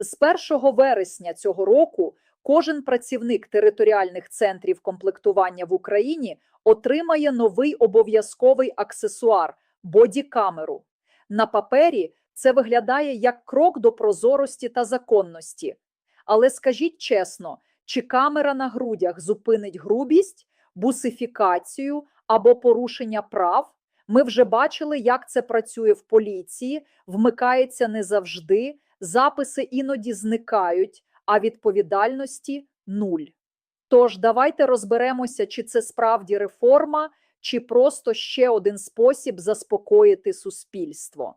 З 1 вересня цього року кожен працівник територіальних центрів комплектування в Україні отримає новий обов'язковий аксесуар бодікамеру. На папері це виглядає як крок до прозорості та законності. Але скажіть чесно, чи камера на грудях зупинить грубість, бусифікацію або порушення прав? Ми вже бачили, як це працює в поліції, вмикається не завжди, записи іноді зникають, а відповідальності нуль. Тож давайте розберемося, чи це справді реформа, чи просто ще один спосіб заспокоїти суспільство.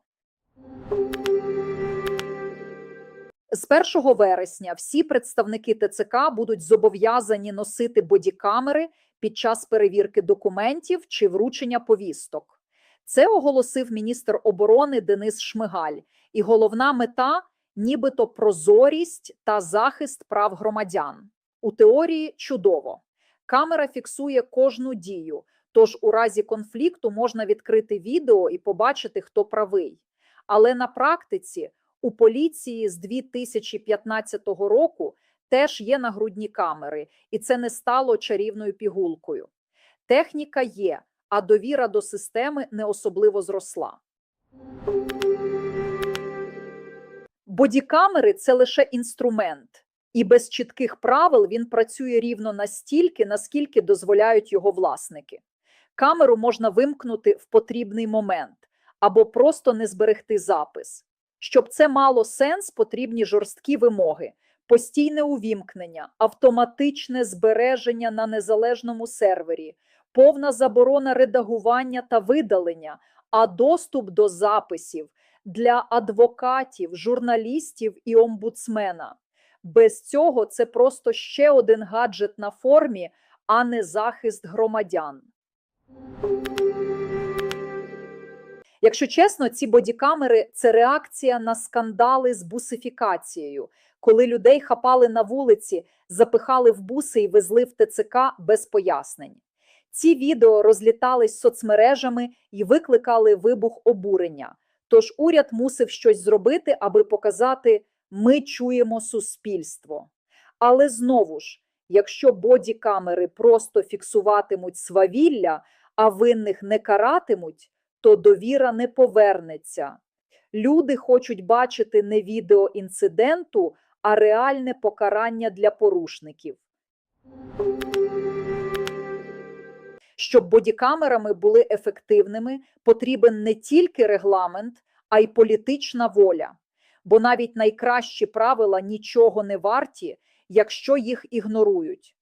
З 1 вересня всі представники ТЦК будуть зобов'язані носити бодікамери під час перевірки документів чи вручення повісток. Це оголосив міністр оборони Денис Шмигаль, і головна мета нібито прозорість та захист прав громадян. У теорії чудово. Камера фіксує кожну дію, тож у разі конфлікту можна відкрити відео і побачити, хто правий. Але на практиці у поліції з 2015 року теж є нагрудні камери, і це не стало чарівною пігулкою. Техніка є, а довіра до системи не особливо зросла. Бодікамери це лише інструмент, і без чітких правил він працює рівно настільки, наскільки дозволяють його власники. Камеру можна вимкнути в потрібний момент або просто не зберегти запис. Щоб це мало сенс, потрібні жорсткі вимоги, постійне увімкнення, автоматичне збереження на незалежному сервері, повна заборона редагування та видалення, а доступ до записів для адвокатів, журналістів і омбудсмена. Без цього це просто ще один гаджет на формі, а не захист громадян. Якщо чесно, ці бодікамери це реакція на скандали з бусифікацією, коли людей хапали на вулиці, запихали в буси і везли в ТЦК без пояснень. Ці відео розлітались соцмережами і викликали вибух обурення. Тож уряд мусив щось зробити, аби показати, ми чуємо суспільство. Але знову ж, якщо бодікамери просто фіксуватимуть свавілля, а винних не каратимуть, то довіра не повернеться. Люди хочуть бачити не відео інциденту, а реальне покарання для порушників. Щоб бодікамерами були ефективними, потрібен не тільки регламент, а й політична воля. Бо навіть найкращі правила нічого не варті, якщо їх ігнорують.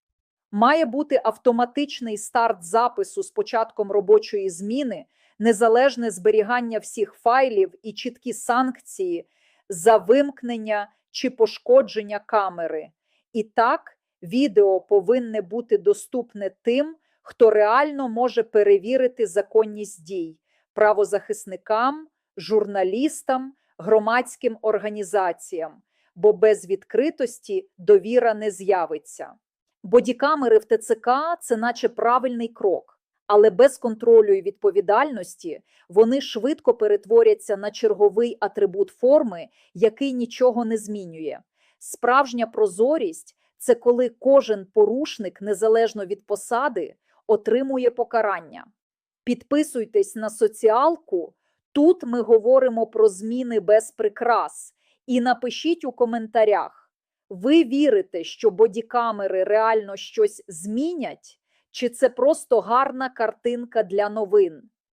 Має бути автоматичний старт запису з початком робочої зміни, незалежне зберігання всіх файлів і чіткі санкції за вимкнення чи пошкодження камери. І так, відео повинне бути доступне тим, хто реально може перевірити законність дій правозахисникам, журналістам, громадським організаціям, бо без відкритості довіра не з'явиться. Бодікамери в ТЦК це наче правильний крок, але без контролю і відповідальності вони швидко перетворяться на черговий атрибут форми, який нічого не змінює. Справжня прозорість це коли кожен порушник, незалежно від посади, отримує покарання. Підписуйтесь на соціалку. Тут ми говоримо про зміни без прикрас. І напишіть у коментарях, ви вірите, що бодікамери реально щось змінять, чи це просто гарна картинка для новин?